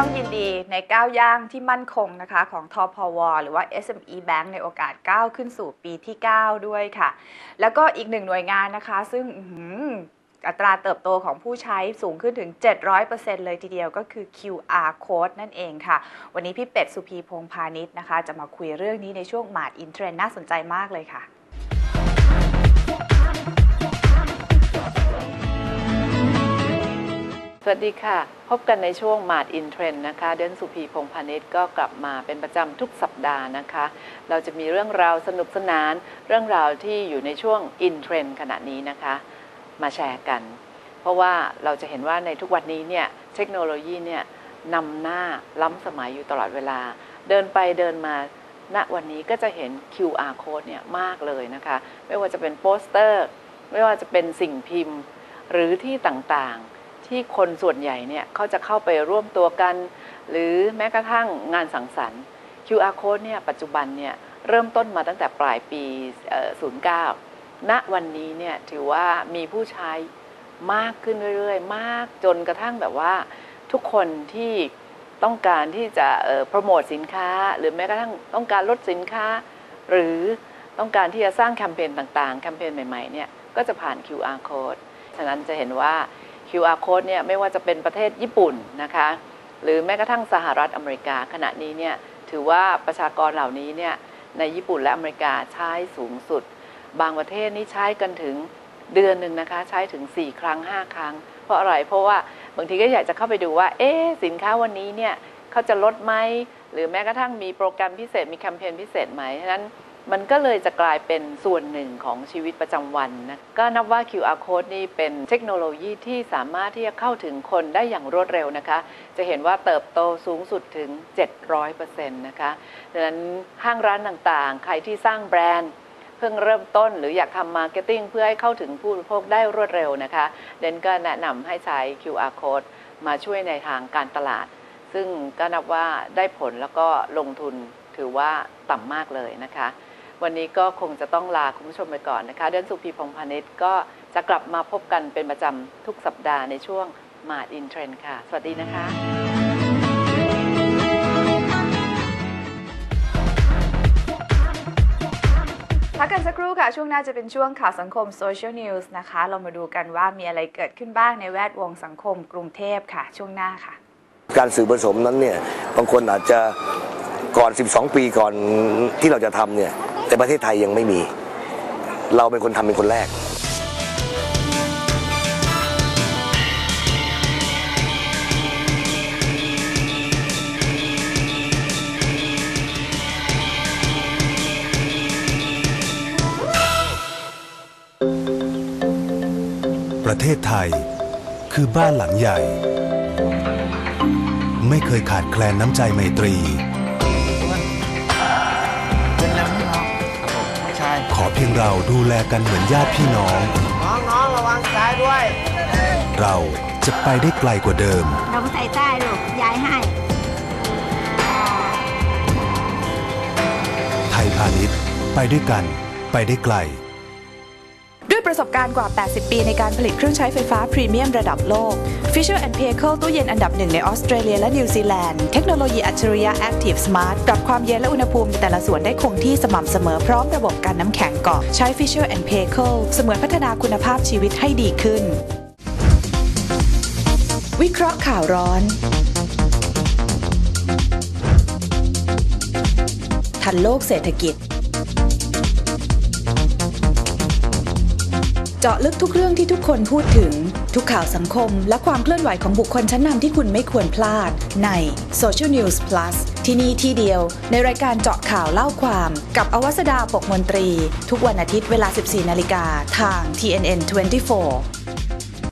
ต้องยินดีในก้าวย่างที่มั่นคงนะคะของทอพวหรือว่า SME Bank ในโอกาสก้าวขึ้นสู่ปีที่ 9 ด้วยค่ะ แล้วก็อีกหนึ่งหน่วยงานนะคะ ซึ่งอัตราเติบโตของผู้ใช้สูงขึ้นถึง 700%เลยทีเดียวก็คือ QR code นั่นเองค่ะ วันนี้พี่เป็ดสุพีพงพาณิชย์นะคะ จะมาคุยเรื่องนี้ในช่วงมาดอินเทรนน่าสนใจมากเลยค่ะ สวัสดีค่ะ พบกันในช่วงมาดอินเทรนนะคะเดนสุพีพงพาณิชย์ก็กลับมาเป็นประจำทุกสัปดาห์นะคะ เราจะมีเรื่องราวสนุกสนาน เรื่องราวที่อยู่ในช่วงอินเทรนขณะนี้นะคะ มาแชร์กัน เพราะว่าเราจะเห็นว่าในทุกวันนี้เนี่ยเทคโนโลยีเนี่ยนำหน้าล้ำสมัยอยู่ตลอดเวลา เดินไปเดินมาณวันนี้ก็จะเห็น QR code เนี่ยมากเลยนะคะ ไม่ว่าจะเป็นโปสเตอร์ ไม่ว่าจะเป็นสิ่งพิมพ์ หรือที่ต่างๆ ที่คนส่วนใหญ่เนี่ยเขาจะเข้าไปร่วมตัวกัน หรือแม้กระทั่งงานสังสรรค์ QR code เนี่ยปัจจุบันเนี่ยเริ่มต้นมาตั้งแต่ปลายปี 09 ณวันนี้เนี่ยถือว่ามีผู้ใช้มากขึ้นเรื่อยๆ มากจนกระทั่งแบบว่า ทุกคนที่ต้องการที่จะโปรโมทสินค้า หรือแม้กระทั่งต้องการลดสินค้า หรือต้องการที่จะสร้างแคมเปญต่างๆ แคมเปญใหม่ๆเนี่ยก็จะผ่าน QR code ฉะนั้นจะเห็นว่า QR code เนี่ยไม่ว่าจะเป็นประเทศญี่ปุ่นนะคะ หรือแม้กระทั่งสหรัฐอเมริกาขณะนี้เนี่ยถือว่าประชากรเหล่านี้เนี่ยในญี่ปุ่นและอเมริกาใช้สูงสุด บางประเทศนี่ใช้กันถึงเดือนหนึ่งนะคะ ใช้ถึง 4 ครั้ง 5 ครั้ง เพราะอะไรเพราะว่าบางทีก็อยากจะเข้าไปดูว่า เอ๊สินค้าวันนี้เนี่ยเขาจะลดไหมหรือแม้กระทั่งมีโปรแกรมพิเศษมีแคมเปญพิเศษไหมฉะนั้น มันก็เลยจะกลายเป็นส่วนหนึ่งของชีวิตประจำวันนะก็นับว่า QR code นี่เป็นเทคโนโลยีที่สามารถที่จะเข้าถึงคนได้อย่างรวดเร็วนะคะ จะเห็นว่าเติบโตสูงสุดถึง 700%นะคะดังนั้นห้างร้านต่างๆ ใครที่สร้างแบรนด์เพิ่งเริ่มต้นหรืออยากทำมาร์เก็ตติ้งเพื่อให้เข้าถึงผู้บริโภคได้รวดเร็วนะคะ เดนก็แนะนำให้ใช้ QR code มาช่วยในทางการตลาด ซึ่งก็นับว่าได้ผลแล้วก็ลงทุนถือว่าต่ำมากเลยนะคะ วันนี้ก็คงจะต้องลาคุณผู้ชมไปก่อนนะคะ เดนสุพีพงพาณิชย์ก็จะกลับมาพบกันเป็นประจำทุกสัปดาห์ในช่วงมาดอินเทรนค่ะ สวัสดีนะคะพักกันสักครู่ค่ะ ช่วงหน้าจะเป็นช่วงข่าวสังคม Social News นะคะ เรามาดูกันว่ามีอะไรเกิดขึ้นบ้างในแวดวงสังคมกรุงเทพค่ะ ช่วงหน้าค่ะ การสื่อผสมนั้นเนี่ย บางคนอาจจะก่อน 12 ปีก่อนที่เราจะทำเนี่ย แต่ประเทศไทยยังไม่มี เราเป็นคนทำเป็นคนแรก ประเทศไทยคือบ้านหลังใหญ่ ไม่เคยขาดแคลนน้ำใจไมตรี ขอเพียงเราดูแลกันเหมือนญาติพี่น้อง น้องน้องระวังซ้ายด้วย เราจะไปได้ไกลกว่าเดิม เราใส่ใต้ลูกยายให้ ไทยพาณิชย์ไปด้วยกัน ไปได้ไกลด้วย ประสบการณ์กว่า 80 ปีในการผลิตเครื่องใช้ไฟฟ้าพรีเมียมระดับโลก Fisher p a y c e ตู้เย็นอันดับหนึ่งในออสเตรเลียและนิวซีแลนด์ เทคโนโลยีอัจฉริยะ Active Smart ปรับความเย็นและอุณหภูมิในแต่ละส่วนได้คงที่สม่ำเสมอพร้อมระบบการน้ำแข็งเกาะใช้ Fisher p a y c e เสมือนพัฒนาคุณภาพชีวิตให้ดีขึ้น วิเคราะห์ข่าวร้อนทันโลกเศรษฐกิจ จาะลึกทุกเรื่องที่ทุกคนพูดถึง ทุกข่าวสังคม และความเคลื่อนไหวของบุคคลชั้นนำที่คุณไม่ควรพลาด ใน Social News Plus ที่นี่ที่เดียว ในรายการเจาะข่าวเล่าความ กับอวสดาปกมนตรี ทุกวันอาทิตย์เวลา 14 นาฬิกาทาง TNN 24